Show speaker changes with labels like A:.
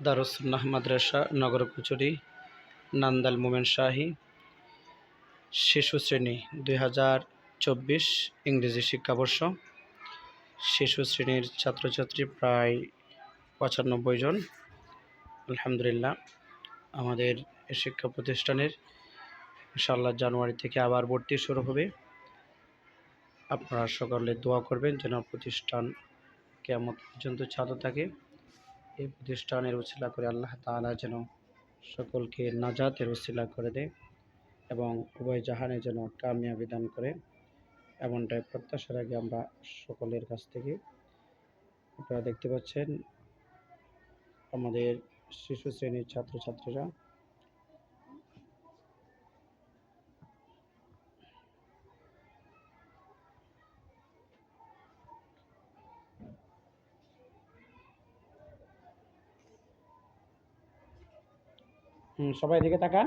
A: দারুসুন্নাহ মাদ্রাসা, নগর কচুরি, নান্দাল মোমেন শাহী, শিশু শ্রেণি, দুই হাজার চব্বিশ ইংরেজি শিক্ষাবর্ষ। শিশু শ্রেণির ছাত্রছাত্রী প্রায় পঁচানব্বই জন। আলহামদুলিল্লাহ, আমাদের শিক্ষা প্রতিষ্ঠানের ইনশাআল্লাহ জানুয়ারি থেকে আবার ভর্তি শুরু হবে। আপনারা সকলে দোয়া করবেন যেন প্রতিষ্ঠান কেমন পর্যন্ত চালু থাকে। এই প্রতিষ্ঠানের উচিলা করে আল্লাহ তালা যেন সকলকে নাজাতের উচিলা করে দেয় এবং উভয় জাহানে যেন কামিয়াবি দান করে। এমনটাই প্রত্যাশার আগে আমরা সকলের কাছ থেকে আপনারা দেখতে পাচ্ছেন আমাদের শিশু শ্রেণির ছাত্রছাত্রীরা সবাই এদিকে তাকান।